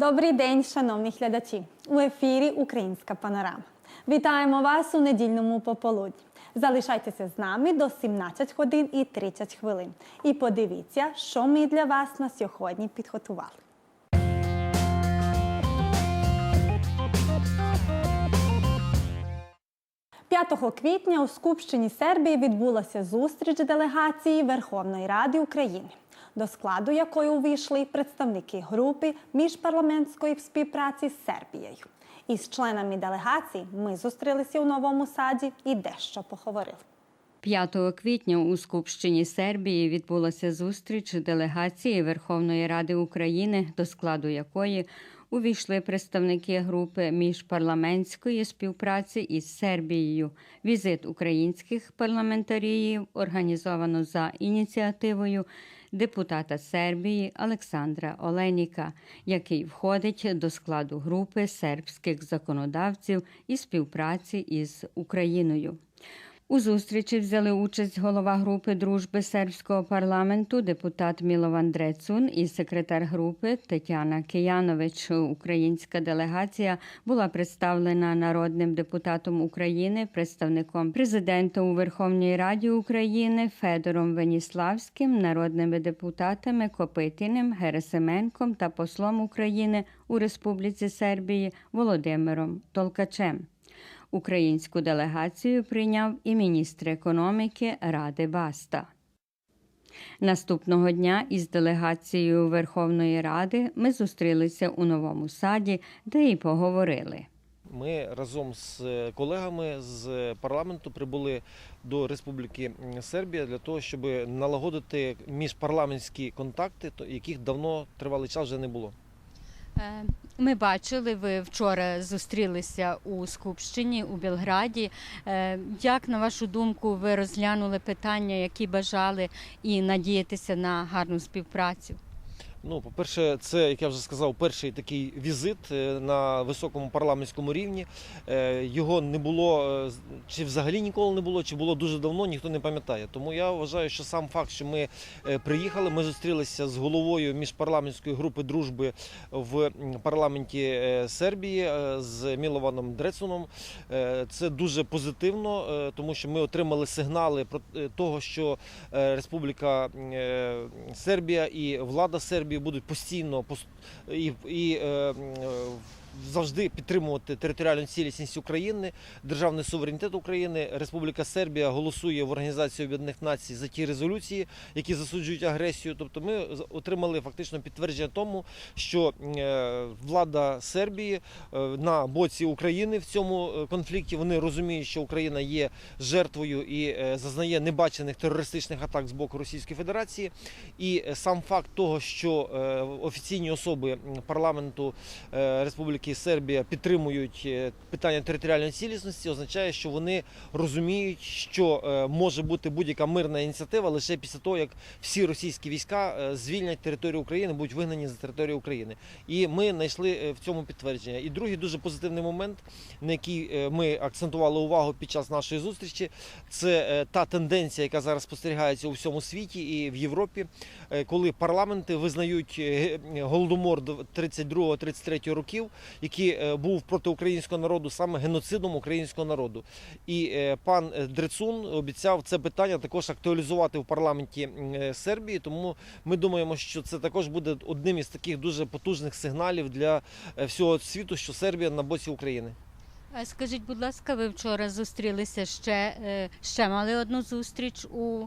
Добрий день, шановні глядачі! У ефірі Українська панорама. Вітаємо вас у недільному пополудні. Залишайтеся з нами до 17 годин і 30 хвилин. І подивіться, що ми для вас на сьогодні підготували. 5 квітня у Скупщині Сербії відбулася зустріч делегації Верховної Ради України, до складу якої увійшли представники групи міжпарламентської співпраці з Сербією. Із членами делегації ми зустрілися у новому саді і дещо поговорили. 5 квітня у Скупщині Сербії відбулася зустріч делегації Верховної Ради України, до складу якої увійшли представники групи міжпарламентської співпраці із Сербією. Візит українських парламентаріїв організовано за ініціативою депутата Сербії Олександра Оленіка, який входить до складу групи сербських законодавців і співпраці із Україною. У зустрічі взяли участь голова групи дружби сербського парламенту, депутат Мілован Дрецун і секретар групи Тетяна Киянович. Українська делегація була представлена народним депутатом України, представником президента у Верховній Раді України Федором Веніславським, народними депутатами Копитіним, Герасименком та послом України у Республіці Сербії Володимиром Толкачем. Українську делегацію прийняв і міністр економіки Ради Баста. Наступного дня із делегацією Верховної Ради ми зустрілися у новому саді, де й поговорили. Ми разом з колегами з парламенту прибули до Республіки Сербія для того, щоб налагодити міжпарламентські контакти, яких давно тривалий час вже не було. Е, Ми бачили, ви вчора зустрілися у Скупщині у Білграді. Е, Як на вашу думку, ви розглянули питання, які бажали, і надіятися на гарну співпрацю? Ну, по-перше, це, як я вже сказав, перший такий візит е, на високому парламентському рівні. Е, Його не було е, чи взагалі ніколи не було, чи було дуже давно, ніхто не пам'ятає. Тому я вважаю, що сам факт, що ми приїхали, ми зустрілися з головою міжпарламентської групи дружби в парламенті Сербії з Мілованом Дрецуном. Це дуже позитивно, тому що ми отримали сигнали про того, що Республіка Сербія і влада Сербії будуть постійно пост і, і е, е, завжди підтримувати територіальну цілісність України, державний суверенітет України. Республіка Сербія голосує в Організації Об'єднаних Націй за ті резолюції, які засуджують агресію. Тобто, ми отримали фактично підтвердження тому, що е, влада Сербії е, на боці України в цьому е, конфлікті. Вони розуміють, що Україна є жертвою і зазнає небачених терористичних атак з боку Російської Федерації. І сам факт того, що офіційні особи парламенту е, Республіки Сербія підтримують е, питання територіальної цілісності, означає, що вони розуміють, що е, може бути будь-яка мирна ініціатива лише після того, як всі російські війська е, звільнять територію України, будуть вигнані за територію України. І ми знайшли в цьому підтвердження. І другий дуже позитивний момент, на який ми акцентували увагу під час нашої зустрічі, це та тенденція, яка зараз спостерігається у всьому світі і в Європі, коли парламенти визнають голодомор 32-33 років, який е, був проти українського народу саме геноцидом українського народу. І е, пан е, Дрецун обіцяв це питання також актуалізувати в парламенті Сербії. Тому ми думаємо, що це також буде одним із таких дуже потужних сигналів для всього світу, що Сербія на боці України. А Скажіть, будь ласка, ви вчора зустрілися ще, ще мали одну зустріч у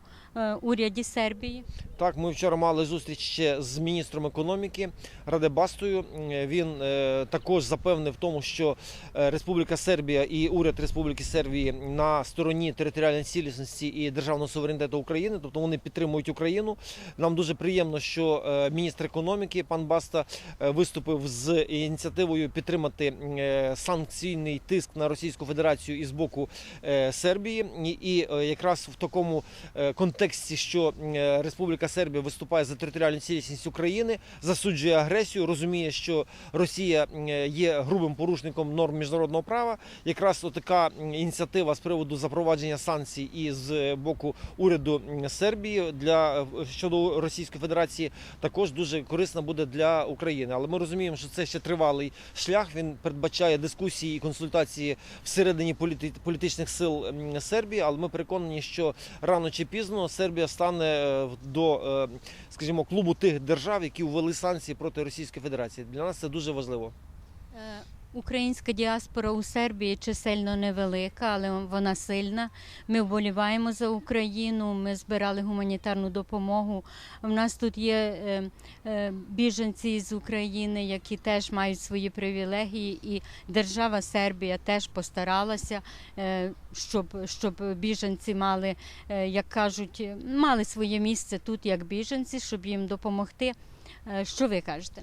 уряді Сербії? Так, ми вчора мали зустріч ще з міністром економіки Радебастою. Він е, також запевнив в тому, що е, Республіка Сербія і уряд Республіки Сербії на стороні територіальної цілісності і державного суверенітету України, тобто вони підтримують Україну. Нам дуже приємно, що е, міністр економіки пан Баста е, виступив з ініціативою підтримати е, санкційний тиск на Російську Федерацію із боку е, Сербії. І, е, якраз в такому е, контексті, що е, Республіка Сербія виступає за територіальну цілісність України, засуджує агресію, розуміє, що Росія е, є грубим порушником норм міжнародного права. Якраз така ініціатива з приводу запровадження санкцій із е, боку уряду Сербії для щодо Російської Федерації також дуже корисна буде для України. Але ми розуміємо, що це ще тривалий шлях. Він передбачає дискусії і консультації всередині політи- політичних сил Сербії. Але ми переконані, що рано чи пізно Сербія стане е, до, е, скажімо, клубу тих держав, які ввели санкції проти Російської Федерації. Для нас це дуже важливо. Українська діаспора у Сербії чисельно невелика, але вона сильна. Ми вболіваємо за Україну. Ми збирали гуманітарну допомогу. У нас тут є е, е, біженці з України, які теж мають свої привілегії, і держава Сербія теж постаралася, е, щоб, щоб біженці мали, як кажуть, мали своє місце тут як біженці, щоб їм допомогти. Що ви кажете?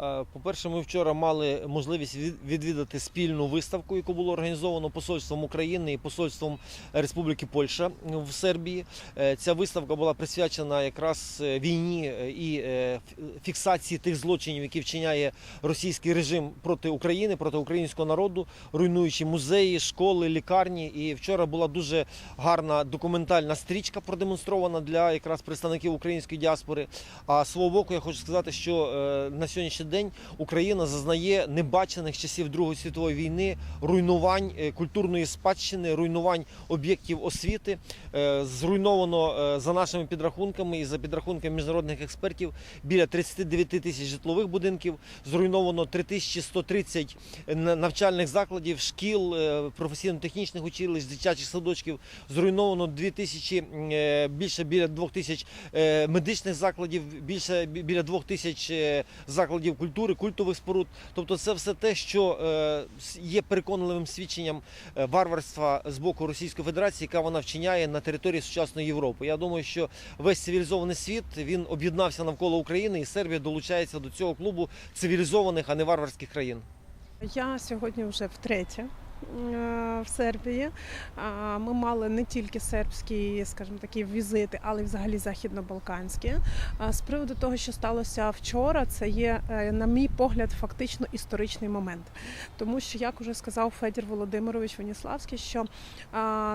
Е, По-перше, ми вчора мали можливість відвідати спільну виставку, яку було організовано посольством України і посольством Республіки Польща в Сербії. Е, Ця виставка була присвячена якраз е, війні і фіксації тих злочинів, які вчиняє російський режим проти України, проти українського народу, руйнуючи музеї, школи, лікарні. І вчора була дуже гарна документальна стрічка продемонстрована для якраз представників української діаспори. А свого боку, я хочу сказати, що на сьогоднішній день Україна зазнає небачених часів Другої світової війни руйнувань е, культурної спадщини, руйнувань об'єктів освіти. Е, Зруйновано е, за нашими підрахунками і за підрахунками міжнародних експертів біля 39 тисяч житлових будинків. Зруйновано 3130 на- навчальних закладів, шкіл, професійно-технічних училищ, дитячих садочків. Зруйновано 2000, е, більше біля 2000 е, медичних закладів, більше бі- біля 2000 е, культури, культових споруд. Тобто, це все те, що е, є переконливим свідченням е, варварства з боку Російської Федерації, яка вона вчиняє на території сучасної Європи. Я думаю, що весь цивілізований світ він об'єднався навколо України, і Сербія долучається до цього клубу цивілізованих, а не варварських країн. Я сьогодні вже втретє в Сербії. Ми мали не тільки сербські, скажімо такі, візити, але й взагалі західно-балканські. З приводу того, що сталося вчора, це є, е, на мій погляд, фактично історичний момент. Тому що, як уже сказав Федір Володимирович Веніславський, що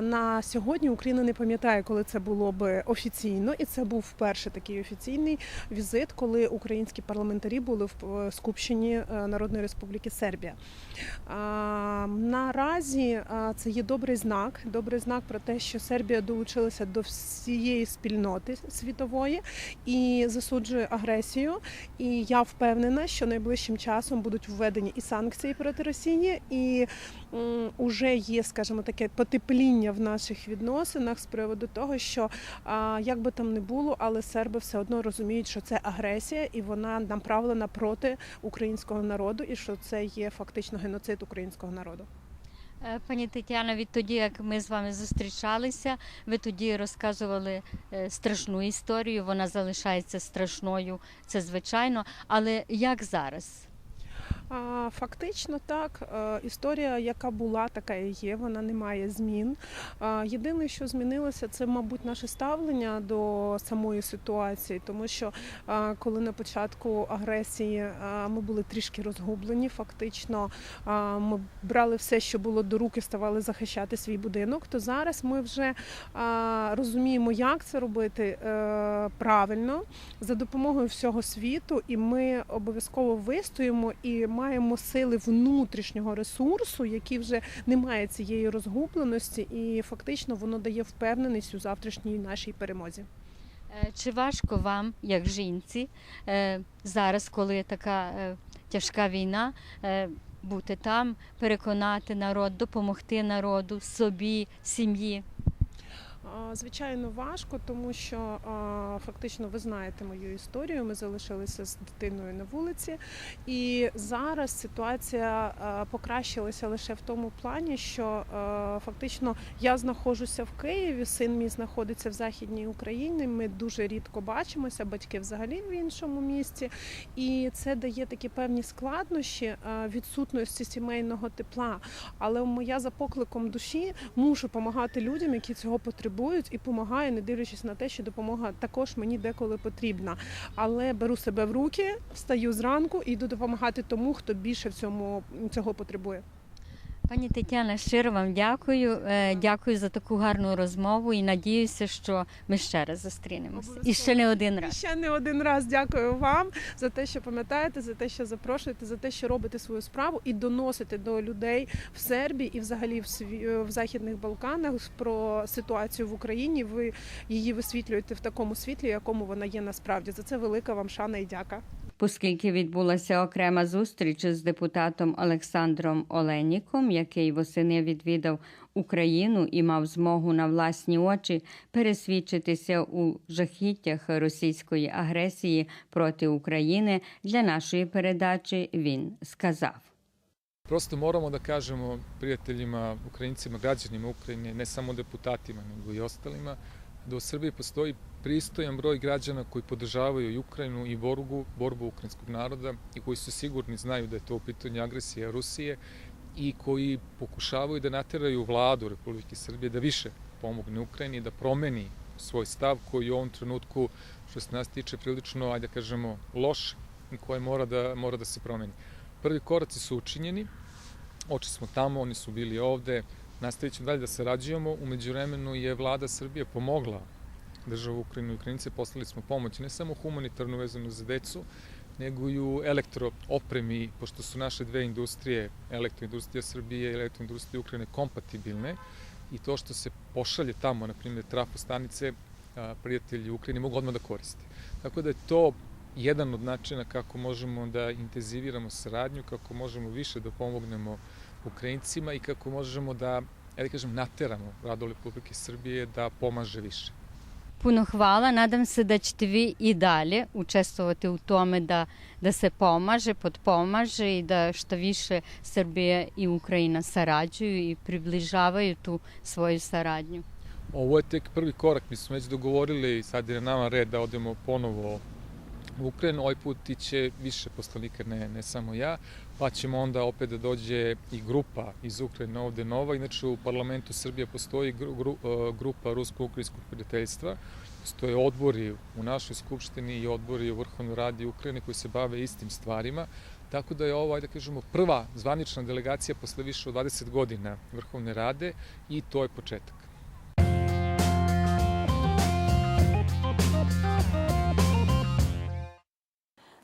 на сьогодні Україна не пам'ятає, коли це було би офіційно, і це був вперше такий офіційний візит, коли українські парламентарі були в е, Скупщині е, Народної Республіки Сербія. А, Наразі це є добрий знак. Добрий знак про те, що Сербія долучилася до всієї спільноти світової і засуджує агресію. І я впевнена, що найближчим часом будуть введені і санкції проти Росії, і м, уже є, скажімо, таке потепління в наших відносинах з приводу того, що як би там не було, але серби все одно розуміють, що це агресія, і вона направлена проти українського народу, і що це є фактично геноцид українського народу. Е, Пані Тетяна, відтоді, як ми з вами зустрічалися, ви тоді розказували е, страшну історію. Вона залишається страшною, це звичайно. Але як зараз? Фактично так, Е, історія, яка була, така і є, вона не має змін. А, Єдине, що змінилося, це, мабуть, наше ставлення до самої ситуації, тому що а, коли на початку агресії ми були трішки розгублені, фактично ми брали все, що було до руки, ставали захищати свій будинок, то зараз ми вже розуміємо, як це робити е, правильно за допомогою всього світу, і ми обов'язково вистоїмо і маємо сили внутрішнього ресурсу, який вже не має цієї розгубленості, і фактично воно дає впевненість у завтрашній нашій перемозі. Е, Чи важко вам, як жінці, е, зараз, коли така е, тяжка війна, бути там, переконати народ, допомогти народу, собі, сім'ї? Звичайно, важко, тому що фактично ви знаєте мою історію. Ми залишилися з дитиною на вулиці, і зараз ситуація покращилася лише в тому плані, що фактично я знаходжуся в Києві, син мій знаходиться в Західній Україні. Ми дуже рідко бачимося, батьки взагалі в іншому місті, і це дає такі певні складнощі відсутності сімейного тепла. Але моя за покликом душі мушу допомагати людям, які цього потребують, і допомагаю, не дивлячись на те, що допомога також мені деколи потрібна. Але беру себе в руки, встаю зранку і йду допомагати тому, хто більше в цьому цього потребує. Пані Тетяна, щиро вам дякую. Е, Дякую за таку гарну розмову і надіюся, що ми ще раз зустрінемось. І ще не один І раз. ще не один раз дякую вам за те, що пам'ятаєте, за те, що запрошуєте, за те, що робите свою справу і доносите до людей в Сербії і взагалі в сві- в Західних Балканах про ситуацію в Україні. Ви її висвітлюєте в такому світлі, якому вона є насправді. За це велика вам шана і дяка. Оскільки відбулася окрема зустріч з депутатом Олександром Оленіком, який восени відвідав Україну і мав змогу на власні очі пересвідчитися у жахіттях російської агресії проти України, для нашої передачі він сказав. Prosto moramo da kažemo prijateljima, Ukrajincima, građanima Ukrajine, ne samo deputatima, nego i ostalima, da u Srbiji postoji pristojan broj građana koji podržavaju i Ukrajinu i borbu, borbu ukrajinskog naroda i koji su sigurni, znaju da je to u pitanju agresija Rusije i koji pokušavaju da nateraju vladu Republike Srbije da više pomogne Ukrajini, da promeni svoj stav koji u ovom trenutku, što se nas tiče, prilično, ajde da kažemo, loš i koji mora da, mora da se promeni. Prvi koraci su učinjeni, oči smo tamo, oni su bili ovde, nastavit ćemo dalje da sarađujemo. Umeđu vremenu je vlada Srbije pomogla državu Ukrajinu i Ukrajinice, poslali smo pomoć ne samo humanitarnu vezanu za decu, nego i u elektroopremi, pošto su naše dve industrije, elektroindustrija Srbije i elektroindustrija Ukrajine kompatibilne i to što se pošalje tamo, na primjer, trafo stanice, a, prijatelji Ukrajine mogu odmah da koriste. Tako da je to jedan od načina kako možemo da intenziviramo saradnju, kako možemo više da pomognemo Ukrajincima i kako možemo da, ja da kažem, nateramo Vladu Republike Srbije da pomaže više. Puno hvala. Nadam se da ćete vi i dalje učestvovati u tome da, da se pomaže, podpomaže i da što više Srbija i Ukrajina sarađuju i približavaju tu svoju saradnju. Ovo je tek prvi korak, mi smo već dogovorili, sad je na nama red da odemo ponovo u Ukrajinu, ovaj put iće više poslanika, ne, ne samo ja, pa ćemo onda opet da dođe i grupa iz Ukrajine ovde nova, inače u parlamentu Srbije postoji gru, gru, e, grupa Rusko-Ukrajinskog prijateljstva, postoje odbori u našoj skupštini i odbori u Vrhovnoj radi Ukrajine koji se bave istim stvarima, tako da je ovo, ajde da kažemo, prva zvanična delegacija posle više od 20 godina Vrhovne rade i to je početak.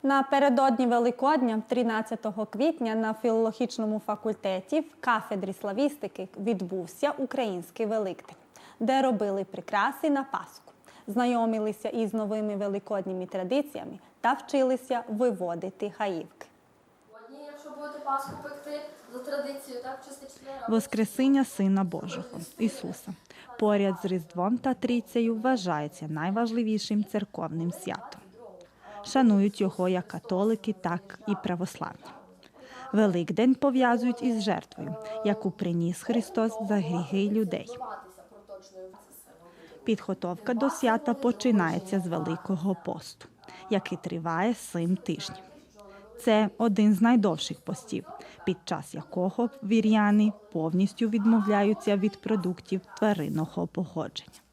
Напередодні Великодня, 13 квітня, на філологічному факультеті в кафедрі славістики відбувся український Великдень, де робили прикраси на Пасху, знайомилися із новими великодніми традиціями та вчилися виводити гаївки. Якщо будете Пасху пекти за традицією, так. Воскресіння Сина Божого Ісуса поряд з Різдвом та Трійцею вважається найважливішим церковним святом. Шанують його як католики, так і православні. Великдень пов'язують із жертвою, яку приніс Христос за гріхи людей. Підготовка до свята починається з Великого посту, який триває сім тижнів. Це один з найдовших постів, під час якого вір'яни повністю відмовляються від продуктів тваринного походження.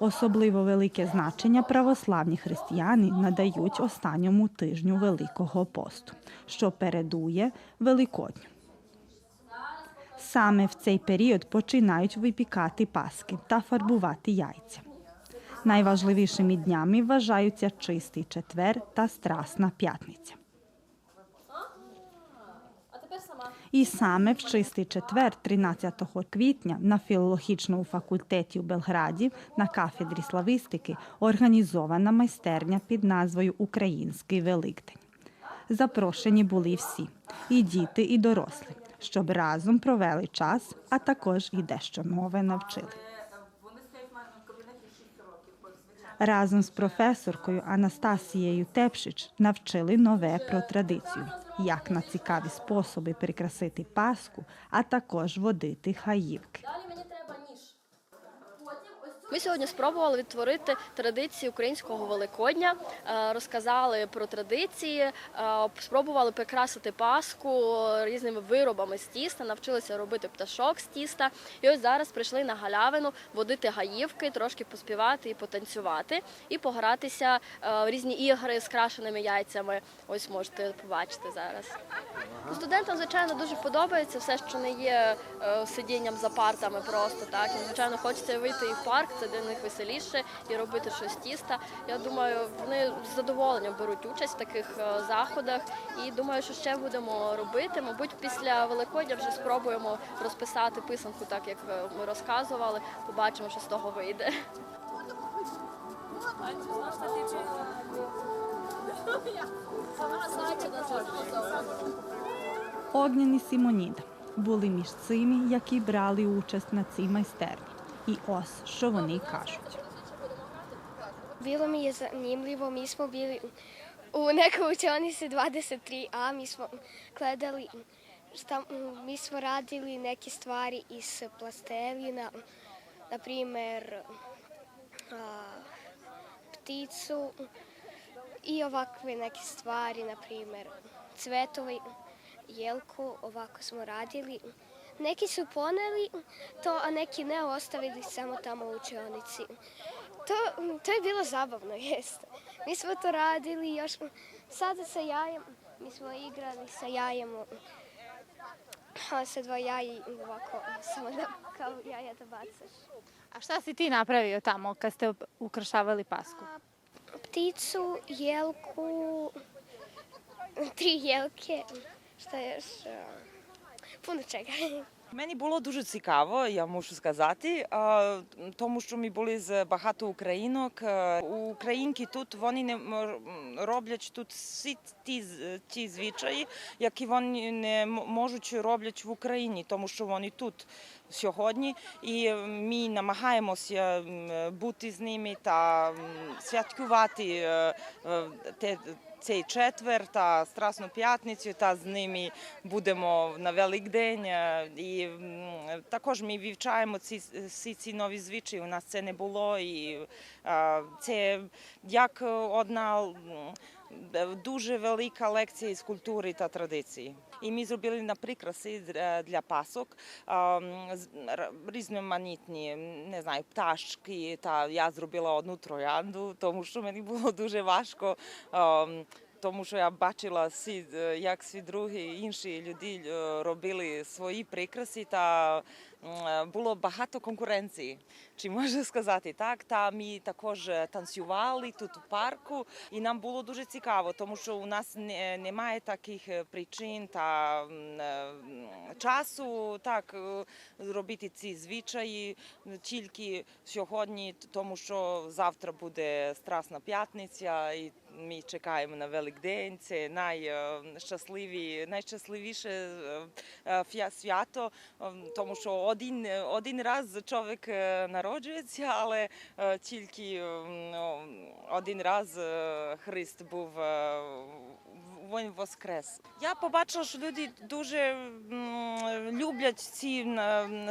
Особливо велике значення православні християни надають останньому тижню Великого посту, що передує Великодню. Саме в цей період починають випікати паски та фарбувати яйця. Найважливішими днями вважаються чистий четвер та страсна п'ятниця. І саме в чистий четвер, 13 квітня, на філологічному факультеті у Белграді на кафедрі славістики організована майстерня під назвою Український Великдень. Запрошені були всі і діти, і дорослі. щоб разом провели час, а також і дещо нове навчили. Разом з професоркою Анастасією Тепшич навчили нове про традицію, як на цікаві способи прикрасити Пасху, а також водити хаївки. Далі мені треба ніж. Потім ось цю Ми сьогодні спробували відтворити традиції українського Великодня, е, розказали про традиції, е, спробували прикрасити Пасху різними виробами з тіста, навчилися робити пташок з тіста. І ось зараз прийшли на галявину водити гаївки, трошки поспівати і потанцювати, і погратися е, в різні ігри з крашеними яйцями. Ось можете побачити зараз. Студентам, звичайно, дуже подобається все, що не є сидінням за партами просто так. Їм, звичайно, хочеться вийти і в парк, це для них веселіше, і робити щось тіста. Я думаю, вони з задоволенням беруть участь в таких е, заходах. І думаю, що ще будемо робити. Мабуть, після Великодня вже спробуємо розписати писанку, так як е, ми розказували. Побачимо, що з того вийде. Огняні Сімоніда були між цими, які брали участь на цій майстерні. І ось що вони кажуть. Bilo mi je zanimljivo, mi smo bili u nekoj učionici 23a, mi smo gledali, šta, mi smo radili neke stvari iz plastelina, na primer a, pticu i ovakve neke stvari, na primer cvetove, jelku, ovako smo radili. Neki su poneli to, a neki ne ostavili samo tamo u učionici. To, to je bilo zabavno, jeste. Mi smo to radili još sada sa jajem, mi smo igrali sa jajem, a, sa dva jaja i ovako, samo da kao jaja da bacaš. A šta si ti napravio tamo kad ste ukrašavali pasku? Pticu, jelku, tri jelke, šta još, a, čega. Мені було дуже цікаво, я мушу сказати, тому що ми були з багато українок. Українки тут вони не роблять тут всі ті, ті звичаї, які вони не можуть роблять в Україні, тому що вони тут сьогодні. І ми намагаємося бути з ними та святкувати е, е, те. Цей четвер та Страсну п'ятницю, та з ними будемо на Великдень. е, І також ми вивчаємо ці всі ці нові звичаї. У нас це не було, і е, це як одна дуже велика лекція з культури та традиції. І ми зробили на прикраси е, для пасок різноманітні, не знаю, пташки. Та я зробила одну троянду, тому що мені було дуже важко. тому що я бачила, е, як всі другі інші люди е, робили свої прикраси, та е, було багато конкуренції. Чи можу сказати так? Та ми також е, танцювали тут у парку, і нам було дуже цікаво, тому що у нас немає таких е, причин та е, часу так е, робити ці звичаї тільки сьогодні, тому що завтра буде Страсна п'ятниця, і ми чекаємо на Великдень. Це найщасливі, найщасливіше е, е, свято, е, тому що один, один раз чоловік е, народжується, але е, тільки е, ну, один раз е, Христ був е, він воскрес. Я побачила, що люди дуже люблять ці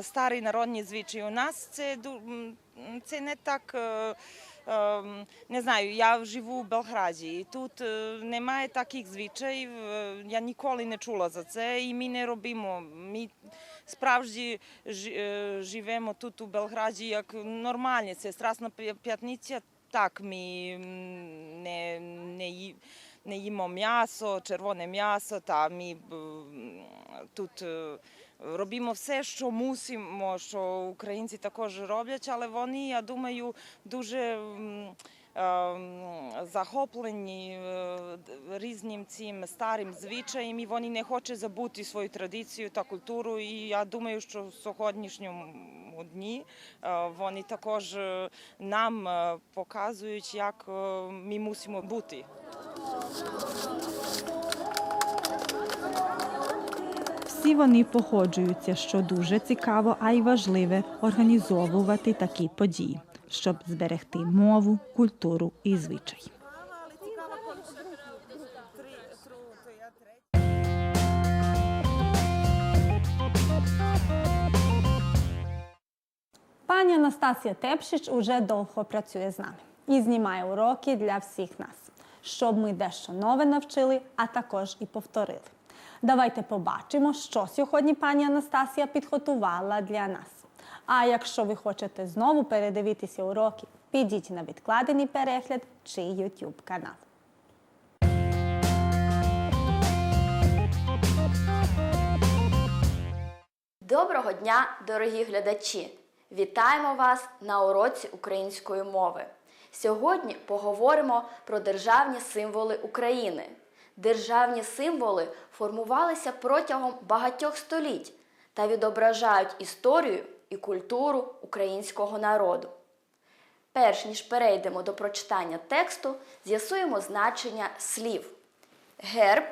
старі народні звичаї. У нас це це не так. Ем, Не знаю, я живу в Белграді, і тут е, немає таких звичаїв. е, Я ніколи не чула за це, і ми не робимо. Ми справді е, живемо тут у Белграді як нормальні. Це Страсна п'ятниця. Так, ми не, не, не їмо м'ясо, червоне м'ясо, та ми тут робимо все, що мусимо, що українці також роблять, але вони, я думаю, дуже. ем, Захоплені е, різним цим старим звичаєм, і вони не хочуть забути свою традицію та культуру. І я думаю, що в сьогоднішньому дні е, вони також е, нам е, показують, як е, ми мусимо бути. Всі вони погоджуються, що дуже цікаво, а й важливе організовувати такі події, щоб зберегти мову, культуру і звичай. Пані Анастасія Тепшич уже довго працює з нами і знімає уроки для всіх нас, щоб ми дещо нове навчили, а також і повторили. Давайте побачимо, що сьогодні пані Анастасія підготувала для нас. А якщо ви хочете знову передивитися уроки, підіть на відкладений перегляд чи YouTube канал. Доброго дня, дорогі глядачі! Вітаємо вас на уроці української мови. Сьогодні поговоримо про державні символи України. Державні символи формувалися протягом багатьох століть та відображають історію і культуру українського народу. Перш ніж перейдемо до прочитання тексту, з'ясуємо значення слів. Герб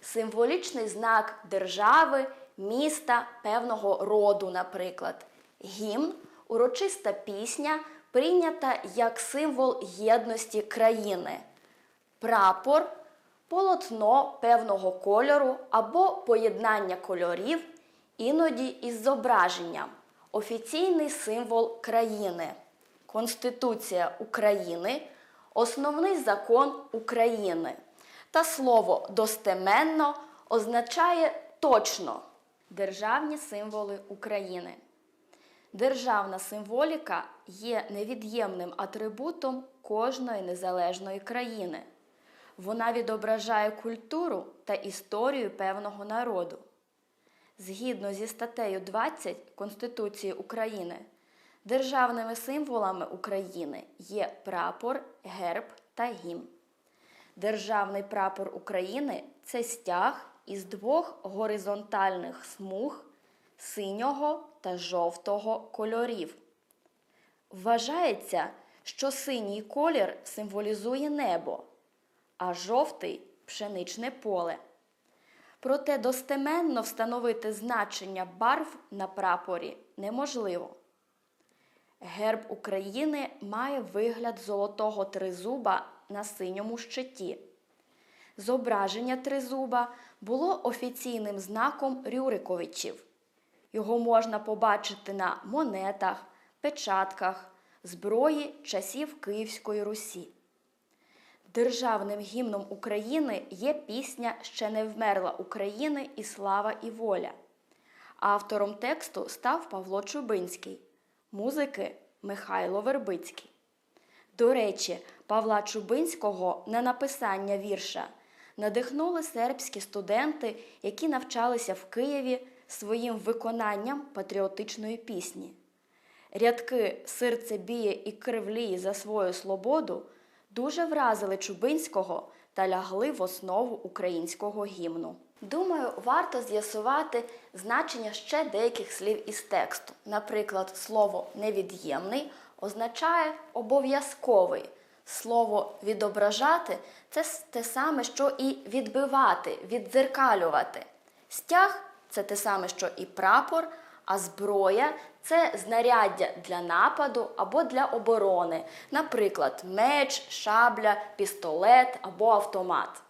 символічний знак держави, міста, певного роду, наприклад. Гімн урочиста пісня, прийнята як символ єдності країни. Прапор полотно певного кольору або поєднання кольорів, іноді із зображенням. Офіційний символ країни. Конституція України, основний закон України. Та слово достеменно означає точно державні символи України. Державна символіка є невід'ємним атрибутом кожної незалежної країни. Вона відображає культуру та історію певного народу. Згідно зі статтею 20 Конституції України, державними символами України є прапор, герб та гімн. Державний прапор України це стяг із двох горизонтальних смуг синього та жовтого кольорів. Вважається, що синій колір символізує небо, а жовтий пшеничне поле. Проте достеменно встановити значення барв на прапорі неможливо. Герб України має вигляд золотого тризуба на синьому щиті. Зображення тризуба було офіційним знаком Рюриковичів. Його можна побачити на монетах, печатках, зброї часів Київської Русі. Державним гімном України є пісня Ще не вмерла України і слава і воля. Автором тексту став Павло Чубинський, музики Михайло Вербицький. До речі, Павла Чубинського на написання вірша надихнули сербські студенти, які навчалися в Києві своїм виконанням патріотичної пісні. Рядки Серце біє і кривліє за свою свободу дуже вразили Чубинського та лягли в основу українського гімну. Думаю, варто з'ясувати значення ще деяких слів із тексту. Наприклад, слово невід'ємний означає обов'язковий. Слово відображати це те саме, що і відбивати, віддзеркалювати. Стяг це те саме, що і прапор, а зброя це знаряддя для нападу або для оборони, наприклад, меч, шабля, пістолет або автомат.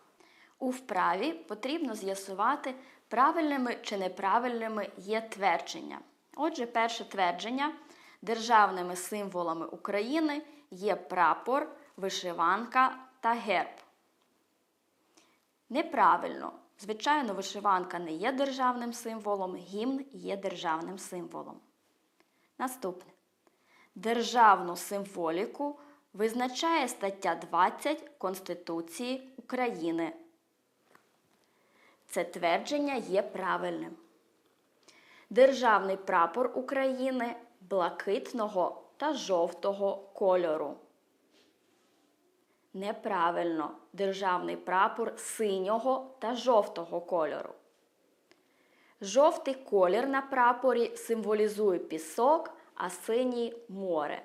У вправі потрібно з'ясувати, правильними чи неправильними є твердження. Отже, перше твердження державними символами України є прапор, вишиванка та герб. Неправильно. Звичайно, вишиванка не є державним символом, гімн є державним символом. Наступне. Державну символіку визначає стаття 20 Конституції України. Це твердження є правильним. Державний прапор України блакитного та жовтого кольору. Неправильно державний прапор синього та жовтого кольору. Жовтий колір на прапорі символізує пісок, а синій море.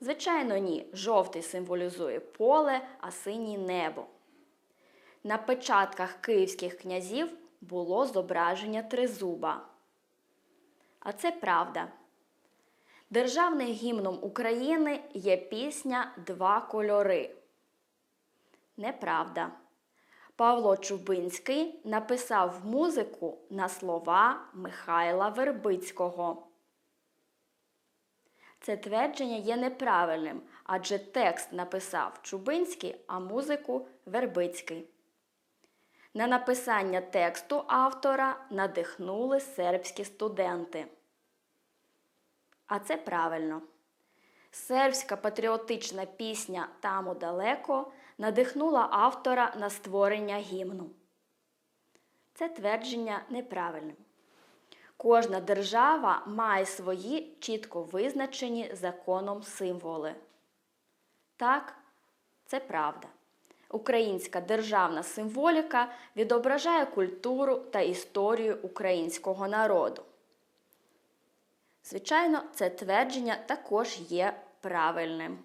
Звичайно, ні. Жовтий символізує поле, а синій небо. На печатках київських князів було зображення тризуба. А це правда. Державним гімном України є пісня Два кольори. Неправда. Павло Чубинський написав музику на слова Михайла Вербицького. Це твердження є неправильним, адже текст написав Чубинський, а музику Вербицький. На написання тексту автора надихнули сербські студенти. А це правильно. Сербська патріотична пісня Тамо далеко надихнула автора на створення гімну. Це твердження неправильне. Кожна держава має свої чітко визначені законом символи. Так, це правда. Українська державна символіка відображає культуру та історію українського народу. Звичайно, це твердження також є правильним.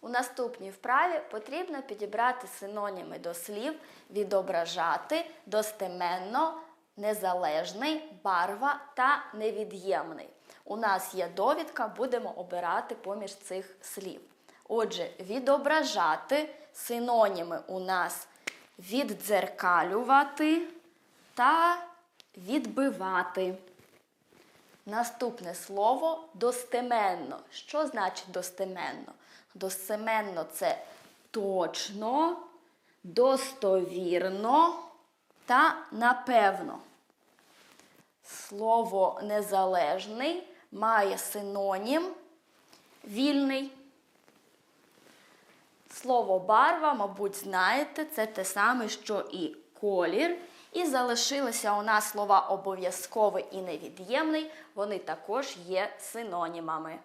У наступній вправі потрібно підібрати синоніми до слів відображати, достеменно, незалежний, барва та невід'ємний. У нас є довідка, будемо обирати поміж цих слів. Отже, відображати синоніми у нас віддзеркалювати та відбивати. Наступне слово достеменно. Що значить достеменно? Достеменно це точно, достовірно та напевно. Слово незалежний має синонім вільний. Слово барва, мабуть, знаєте, це те саме, що і колір. І залишилися у нас слова обов'язковий і невід'ємний, вони також є синонімами.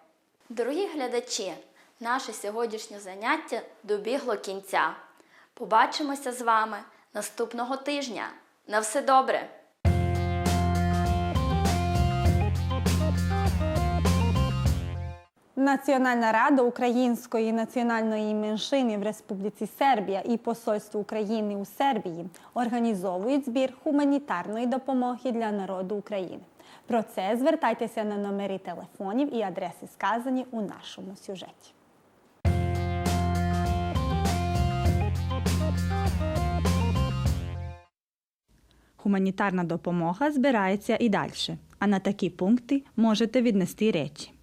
Дорогі глядачі, наше сьогоднішнє заняття добігло кінця. Побачимося з вами наступного тижня. На все добре! Національна рада української національної меншини в Республіці Сербія і Посольство України у Сербії організовують збір гуманітарної допомоги для народу України. Про це звертайтеся на номери телефонів і адреси, сказані у нашому сюжеті. Гуманітарна допомога збирається і далі, а на такі пункти можете віднести речі.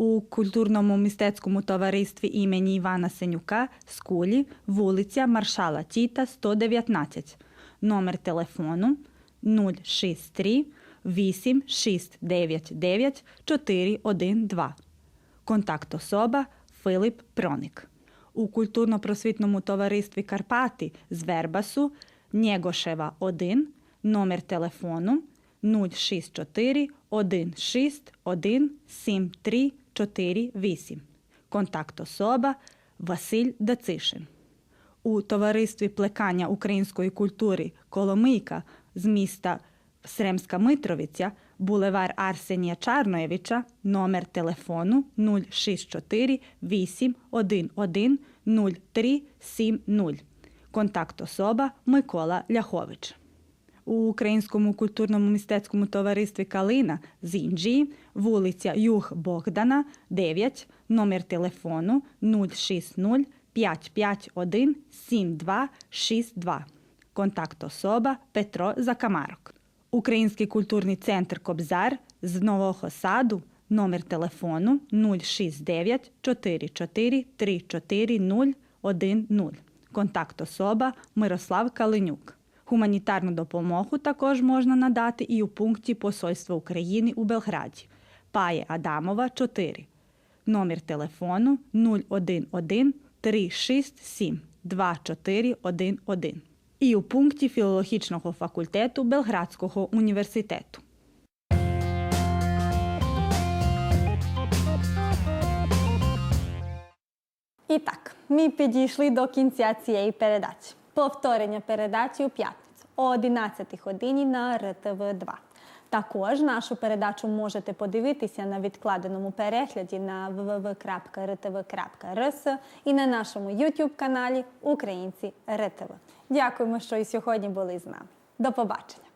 У культурному мистецькому товаристві імені Івана Сенюка Скулі, вулиця Маршала Тіта, 119, номер телефону 063 8699 412. Контакт особа Филип Проник. У культурно-просвітному товаристві Карпати з Вербасу Нєгошева 1, номер телефону 064 161 7348. Контакт особа Василь Дацишин. У товаристві плекання української культури Коломийка з міста Сремська Митровиця, булевар Арсенія Чарноєвича, номер телефону 064 811 0370. Контакт особа Микола Ляхович. У Українському культурному мистецькому товаристві Калина з Інджії, вулиця Юг Богдана, 9, номер телефону 060 551 7262. Контакт особа Петро Закамарок. Український культурний центр Кобзар з Нового Саду, номер телефону 069 44 34 010. Контакт особа Мирослав Калинюк. Гуманітарну допомогу також можна надати і у пункті Посольства України у Белграді. Пає Адамова 4. Номер телефону 011 367 2411. І у пункті філологічного факультету Белградського університету. І так, ми підійшли до кінця цієї передачі. Повторення передачі у п'ятницю о 11 годині на РТВ2. Також нашу передачу можете подивитися на відкладеному перегляді на www.rtv.rs і на нашому YouTube каналі Українці РТВ. Дякуємо, що і сьогодні були з нами. До побачення!